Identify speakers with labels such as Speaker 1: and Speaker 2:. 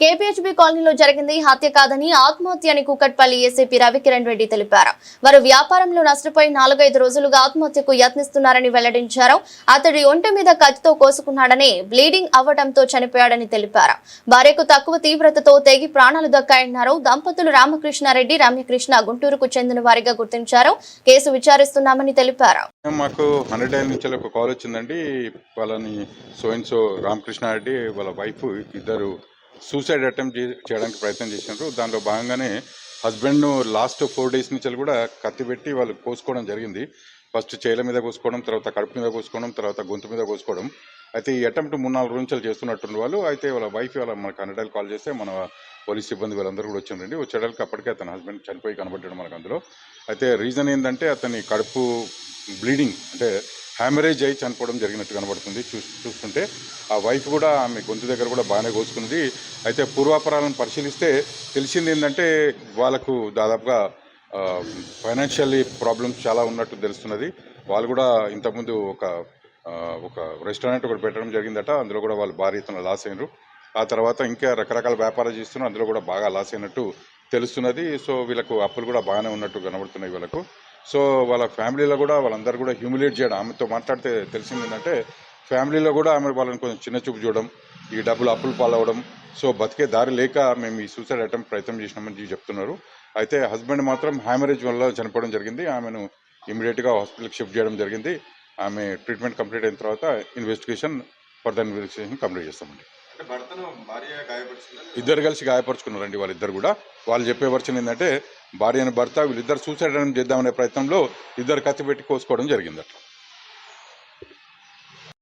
Speaker 1: KPHB కాలనీలో జరిగింది హత్య కాదని ఆత్మహత్య అని కూకట్పల్లి ఏసీపీ రవికిరణ్ రెడ్డి తెలిపారు. వారు వ్యాపారంలో నష్టపోయి నాలుగైదు రోజులుగా ఆత్మహత్యకు యత్నిస్తున్నారని వెల్లడించారు. అతడి ఒంటి మీద కత్తితో కోసుకున్నాడని బ్లీడింగ్ అవ్వడంతో చనిపోయాడని తెలిపారు. భార్యకు తక్కువ తీవ్రతతో తెగి ప్రాణాలు దక్కాయన్నారు. దంపతులు రామకృష్ణారెడ్డి రమ్యకృష్ణ గుంటూరుకు చెందిన వారిగా గుర్తించారు. కేసు విచారిస్తున్నామని తెలిపారు.
Speaker 2: మాకు హండ్రెడ్ నుంచి ఒక కాల్ వచ్చిందండి. వాళ్ళని సో రామకృష్ణారెడ్డి వాళ్ళ వైఫ్ ఇద్దరు సూసైడ్ అటెంప్ట్ చేయడానికి ప్రయత్నం చేసినారు. దానిలో భాగంగానే హస్బెండ్ను లాస్ట్ ఫోర్ డేస్ నుంచి కూడా కత్తి పెట్టి వాళ్ళు కోసుకోవడం జరిగింది. ఫస్ట్ చేల మీద కోసుకోవడం తర్వాత కడుపు మీద కోసుకోవడం తర్వాత గొంతు మీద కోసుకోవడం. అయితే ఈ అటెంప్ట్ మూడు నాలుగు రోజులు చేస్తున్నట్టు వాళ్ళు. అయితే వాళ్ళ వైఫ్ వాళ్ళ మనకు హండ్రెడ్ కాల్ చేస్తే మన పోలీస్ సిబ్బంది వాళ్ళందరూ కూడా వచ్చిండండి వచ్చేటప్పటికి అప్పటికే అతని హస్బెండ్ చనిపోయి కనబడ్డాడు మనకు అందులో. అయితే రీజన్ ఏంటంటే అతని కడుపు బ్లీడింగ్ అంటే హ్యామరేజ్ అయి చనిపోవడం జరిగినట్టు కనబడుతుంది. చూ చూస్తుంటే ఆ వైఫ్ కూడా ఆమె గొంతు దగ్గర కూడా బాగానే కోసుకున్నది అయితే పూర్వాపరాలను పరిశీలిస్తే తెలిసింది ఏంటంటే వాళ్ళకు దాదాపుగా ఫైనాన్షియల్లీ ప్రాబ్లమ్స్ చాలా ఉన్నట్టు తెలుస్తున్నది. వాళ్ళు కూడా ఇంతకుముందు ఒక ఒక రెస్టారెంట్ ఒకటి పెట్టడం జరిగిందట. అందులో కూడా వాళ్ళు భారీ ఎత్తున లాస్ అయినారు. ఆ తర్వాత ఇంకా రకరకాల వ్యాపారాలు చేస్తున్నారు. అందులో కూడా బాగా లాస్ అయినట్టు తెలుస్తున్నది. సో వీళ్ళకు అప్పులు కూడా బాగానే ఉన్నట్టు కనబడుతున్నాయి వీళ్ళకు. సో వాళ్ళ ఫ్యామిలీలో కూడా వాళ్ళందరూ కూడా హ్యూమిలేట్ చేయడం ఆమెతో మాట్లాడితే తెలిసింది ఏంటంటే ఫ్యామిలీలో కూడా ఆమె వాళ్ళని కొంచెం చిన్న చూపు చూడడం ఈ డబ్బులు అప్పులు పాలవడం. సో బతికే దారి లేక మేము ఈ సూసైడ్ అటెంప్ట్ ప్రయత్నం చేసినామని చెప్తున్నారు. అయితే హస్బెండ్ మాత్రం హ్యామరేజ్ వల్ల చనిపోవడం జరిగింది. ఆమెను ఇమీడియట్గా హాస్పిటల్కి షిఫ్ట్ చేయడం జరిగింది. ఆమె ట్రీట్మెంట్ కంప్లీట్ అయిన తర్వాత ఇన్వెస్టిగేషన్ ఫర్దర్ ఇన్వెస్టిగేషన్ కంప్లీట్ చేస్తామండి. ఇద్దరు కలిసి గాయపరుచుకున్నారండి వాళ్ళిద్దరు కూడా. వాళ్ళు చెప్పే వర్షన్ ఏంటంటే భార్య అని భర్త వీళ్ళిద్దరు సూసైడ్ చేద్దామనే ప్రయత్నంలో ఇద్దరు కత్తి పెట్టి కోసుకోవడం జరిగిందట.